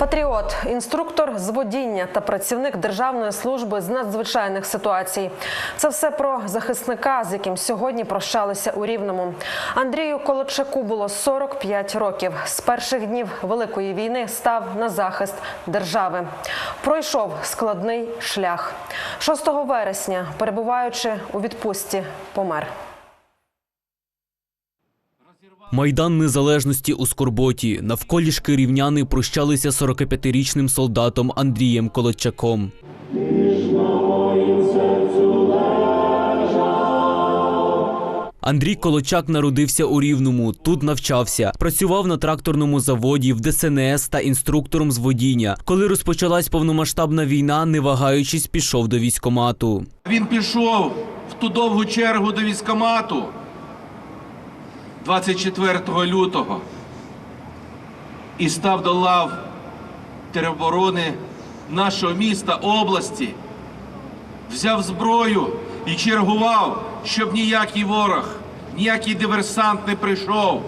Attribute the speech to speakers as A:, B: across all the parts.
A: Патріот, інструктор з водіння та працівник Державної служби з надзвичайних ситуацій. Це все про захисника, з яким сьогодні прощалися у Рівному. Андрію Колочаку було 45 років. З перших днів Великої війни став на захист держави. Пройшов складний шлях. 6 вересня, перебуваючи у відпустці, помер.
B: Майдан Незалежності у Скорботі. Навколішки рівняни прощалися 45-річним солдатом Андрієм Колодчаком. Андрій Колочак народився у Рівному. Тут навчався. Працював на тракторному заводі в ДСНС та інструктором з водіння. Коли розпочалась повномасштабна війна, не вагаючись, пішов до військомату.
C: Він пішов в ту довгу чергу до військомату 24 лютого і став до лав тероборони нашого міста, області, взяв зброю і чергував, щоб ніякий ворог, ніякий диверсант не прийшов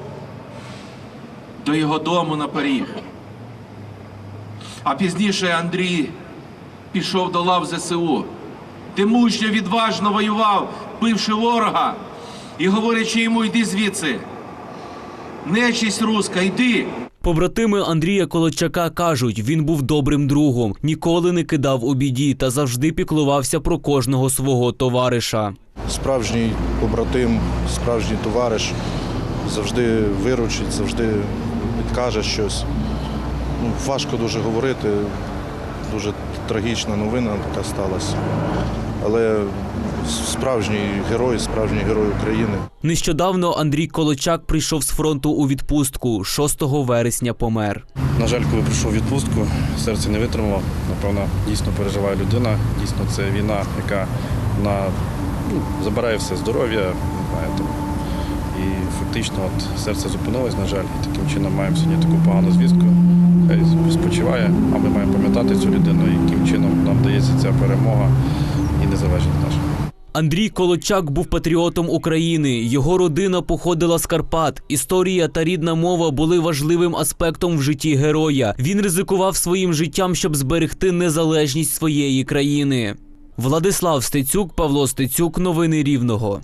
C: до його дому на поріг. А пізніше Андрій пішов до лав ЗСУ, де мужньо відважно воював, бивши ворога, і говорячи йому, йди звідси. Нечість руська, йди.
B: Побратими Андрія Колочака кажуть, він був добрим другом, ніколи не кидав у біді та завжди піклувався про кожного свого товариша.
D: справжній побратим, справжній товариш, завжди виручить, завжди підкаже щось. Ну, важко дуже говорити, дуже трагічна новина така сталася. Але справжній герой, справжній герой України.
B: Нещодавно Андрій Колочак прийшов з фронту у відпустку. 6 вересня помер.
E: На жаль, коли прийшов у відпустку, серце не витримало. Напевно, дійсно переживає людина. Дійсно, це війна, яка на, ну, забирає все здоров'я. І фактично от, серце зупинилось, на жаль, і таким чином маємо сьогодні таку погану звістку. Хай спочиває, а ми маємо пам'ятати цю людину, яким чином нам дається ця перемога і незалежність наша.
B: Андрій Колочак був патріотом України. Його родина походила з Карпат. Історія та рідна мова були важливим аспектом в житті героя. Він ризикував своїм життям, щоб зберегти незалежність своєї країни. Владислав Стецюк, Павло Стецюк, новини Рівного.